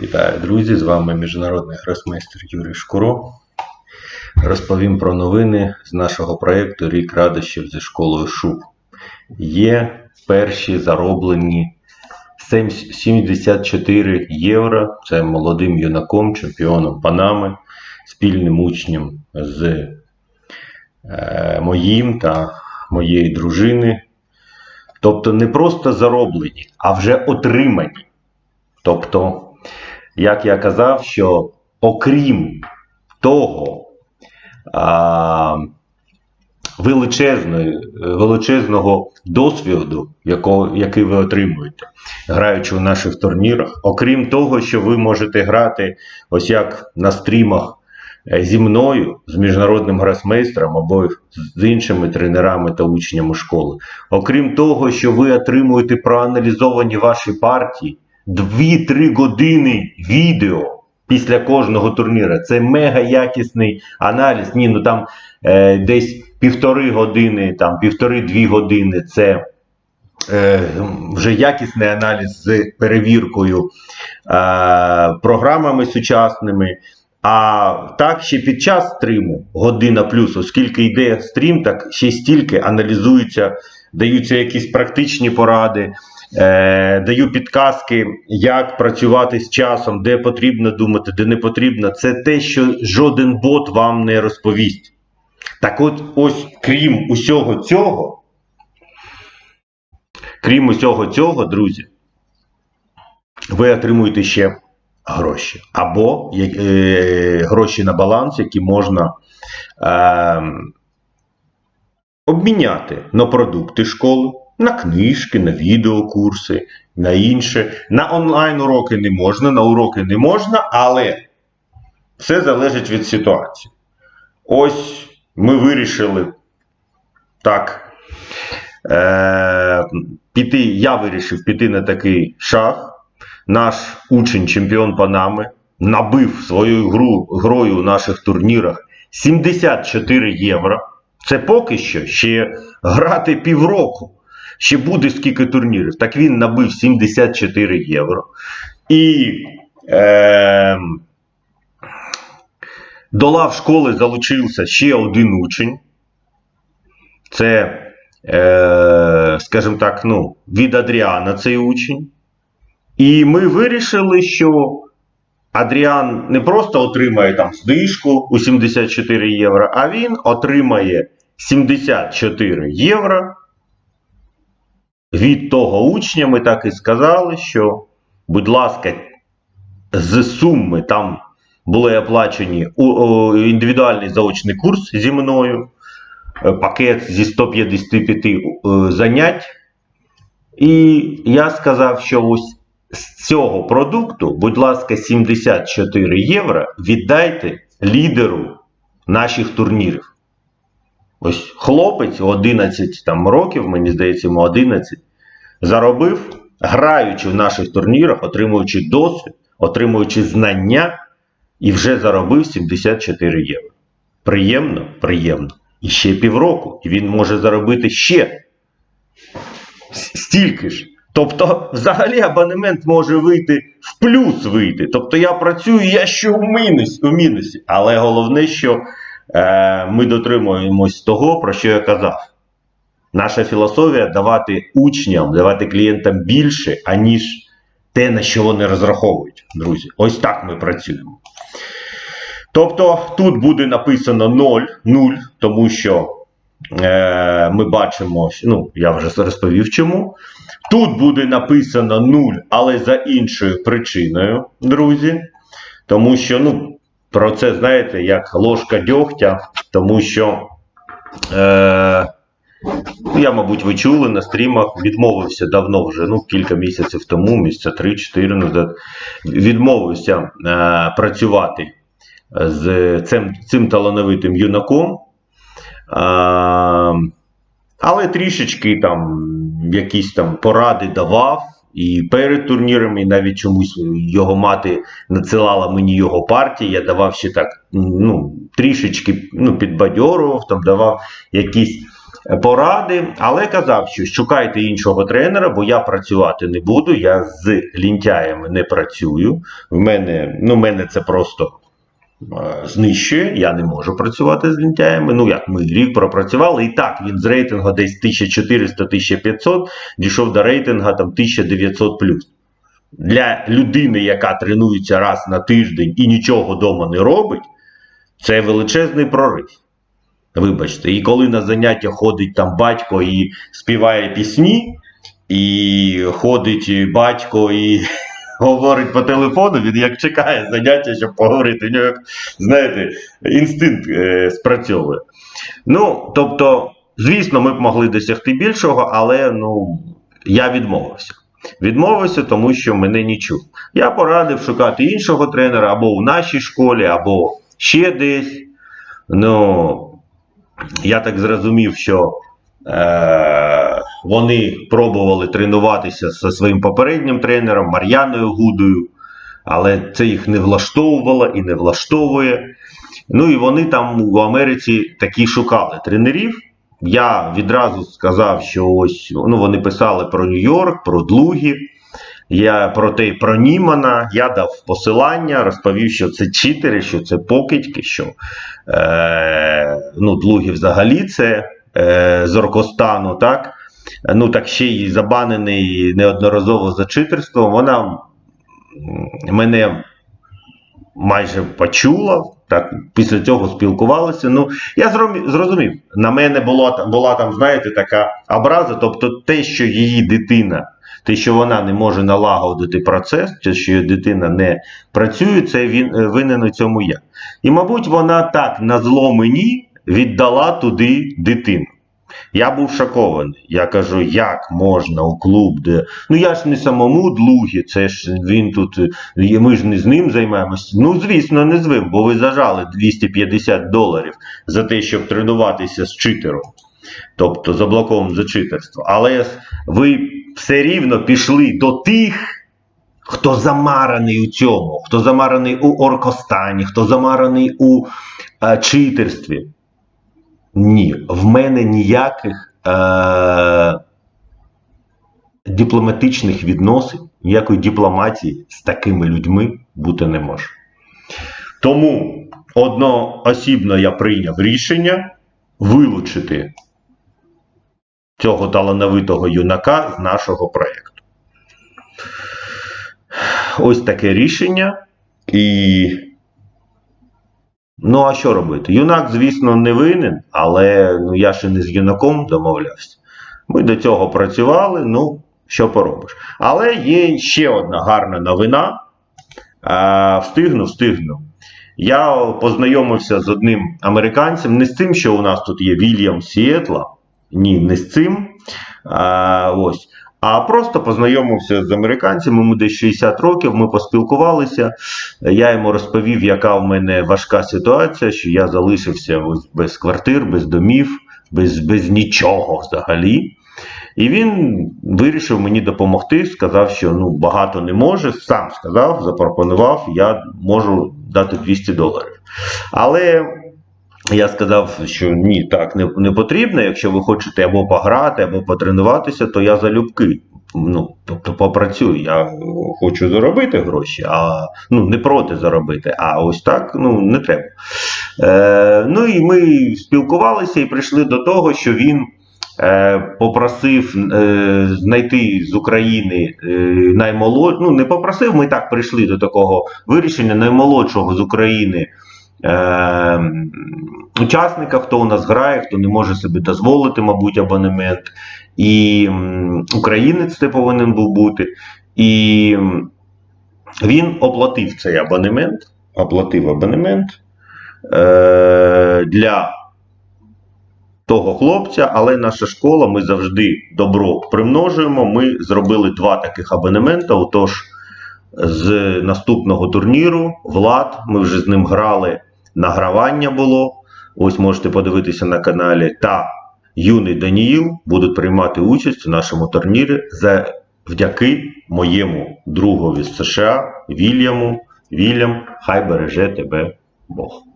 Вітаю, друзі! З вами міжнародний гросмейстер Юрій Шкуро. Розповім про новини з нашого проєкту Рік радощів зі школою ШУП. Є перші зароблені 74 євро. Це молодим юнаком, чемпіоном Панами, спільним учнем з е, моїм та моєї дружини. Тобто не просто зароблені, а вже отримані. Тобто, як я казав, що окрім того а, величезного досвіду, якого, який ви отримуєте, граючи у наших турнірах, окрім того, що ви можете грати ось як на стрімах е, зі мною, з міжнародним гросмейстром або з іншими тренерами та учнями школи, окрім того, що ви отримуєте проаналізовані ваші партії. 2-3 години відео після кожного турніру. Це мега якісний аналіз. Ні, ну там е, десь півтори години, там півтори-дві години. Це е, вже якісний аналіз з перевіркою е, програмами сучасними. А так ще під час стріму година плюс, оскільки йде стрім, так ще стільки аналізуються, даються якісь практичні поради. Е, даю підказки, як працювати з часом, де потрібно думати, де не потрібно. Це те, що жоден бот вам не розповість. Так от, ось, крім усього цього, крім усього цього, друзі, ви отримуєте ще гроші. Або е, гроші на баланс, які можна е, обміняти на продукти школи на книжки, на відеокурси, на інше. На онлайн-уроки не можна, на уроки не можна, але все залежить від ситуації. Ось ми вирішили так. Е, піти, Я вирішив піти на такий шаг. Наш учень, чемпіон Панами, набив своєю гру, грою у наших турнірах 74 євро. Це поки що ще грати півроку ще буде скільки турнірів. Так він набив 74 євро. І е, до лав школи залучився ще один учень. Це, е, скажімо так, ну, від Адріана цей учень. І ми вирішили, що Адріан не просто отримає там знижку у 74 євро, а він отримає 74 євро від того учня ми так і сказали, що, будь ласка, з суми там були оплачені індивідуальний заочний курс зі мною, е, пакет зі 155 е, занять. І я сказав, що ось з цього продукту, будь ласка, 74 євро віддайте лідеру наших турнірів. Ось хлопець 11 там, років, мені здається, йому 11, заробив, граючи в наших турнірах, отримуючи досвід, отримуючи знання, і вже заробив 74 євро. Приємно, приємно. І ще півроку. І він може заробити ще стільки ж. Тобто, взагалі, абонемент може вийти в плюс вийти. Тобто я працюю, я ще у мінусі, у мінусі. Але головне, що ми дотримуємось того, про що я казав. Наша філософія давати учням, давати клієнтам більше, аніж те, на що вони розраховують, друзі. Ось так ми працюємо. Тобто тут буде написано 0, 0, тому що е, ми бачимо, ну, я вже розповів чому. Тут буде написано 0, але за іншою причиною, друзі. Тому що, ну, про це знаєте, як ложка дьогтя, тому що е, я, мабуть, ви чули на стрімах, відмовився давно вже, ну, кілька місяців тому, місяця 3-4 назад, відмовився е, працювати з цим цим талановитим юнаком. Е, але трішечки там якісь там поради давав. І перед турніром, і навіть чомусь його мати надсилала мені його партії. Я давав ще так ну, трішечки ну, підбадьорував, там давав якісь поради, але казав, що шукайте іншого тренера, бо я працювати не буду. Я з лінтяями не працюю. В мене, ну, в мене це просто е, знищує. Я не можу працювати з лінтяями. Ну як ми рік пропрацювали, і так він з рейтингу десь 1400-1500 дійшов до рейтингу там 1900 Для людини, яка тренується раз на тиждень і нічого вдома не робить, це величезний прорив. Вибачте, і коли на заняття ходить там батько і співає пісні, і ходить батько і говорить по телефону, він як чекає заняття, щоб поговорити. У нього, знаєте, інстинкт е, спрацьовує. Ну, тобто, звісно, ми б могли досягти більшого, але ну, я відмовився. Відмовився, тому що мене не чув. Я порадив шукати іншого тренера або в нашій школі, або ще десь. Ну, я так зрозумів, що е, вони пробували тренуватися зі своїм попереднім тренером Мар'яною Гудою, але це їх не влаштовувало і не влаштовує. Ну і вони там у Америці такі шукали тренерів. Я відразу сказав, що ось ну, вони писали про Нью-Йорк, про Длугі. Я про те, про Німана, я дав посилання, розповів, що це читери, що це покидьки, що е, ну, Длугі взагалі це е, з Оркостану, так? Ну так ще й забанений неодноразово за читерство. Вона мене майже почула. Так, після цього спілкувалися. Ну, я зрозумів. На мене була, була там, знаєте, така образа, тобто те, що її дитина, те, що вона не може налагодити процес, те, що її дитина не працює, це він е, винен у цьому я. І, мабуть, вона так на зло мені віддала туди дитину. Я був шокований. Я кажу, як можна у клуб, де. Ну я ж не самому длугі, це ж він тут. Ми ж не з ним займаємося. Ну, звісно, не з вим, бо ви зажали 250 доларів за те, щоб тренуватися з читером. Тобто заблокованим за читерство. Але ви все рівно пішли до тих. Хто замараний у цьому, хто замараний у оркостані, хто замараний у е, читерстві. Ні, в мене ніяких е- дипломатичних відносин, ніякої дипломатії з такими людьми бути не може. Тому одноосібно я прийняв рішення вилучити цього талановитого юнака з нашого проєкту. Ось таке рішення. І Ну, а що робити? Юнак, звісно, не винен, але ну, я ще не з юнаком домовлявся. Ми до цього працювали, ну, що поробиш. Але є ще одна гарна новина. А, встигну, встигну. Я познайомився з одним американцем, не з тим, що у нас тут є Вільям Сіетла. Ні, не з цим. А, ось. А просто познайомився з американцем, йому десь 60 років, ми поспілкувалися. Я йому розповів, яка в мене важка ситуація, що я залишився без квартир, без домів, без, без нічого взагалі. І він вирішив мені допомогти, сказав, що ну, багато не може, сам сказав, запропонував, я можу дати 200 доларів. Але я сказав, що ні, так не, не потрібно. Якщо ви хочете або пограти, або потренуватися, то я залюбки. Ну, тобто попрацюю, я хочу заробити гроші, а ну не проти заробити. А ось так ну не треба. Е, ну і ми спілкувалися і прийшли до того, що він е, попросив е, знайти з України е, наймолод... Ну, не попросив, ми так прийшли до такого вирішення наймолодшого з України. Е, учасника, хто у нас грає, хто не може собі дозволити, мабуть, абонемент. І українець це повинен був бути. І він оплатив цей абонемент, оплатив абонемент е, для того хлопця, але наша школа, ми завжди добро примножуємо. Ми зробили два таких абонемента. Отож, з наступного турніру Влад, ми вже з ним грали, награвання було. Ось можете подивитися на каналі. Та юний Даніїл будуть приймати участь у нашому турнірі завдяки моєму другові з США Вільяму. Вільям, хай береже тебе Бог.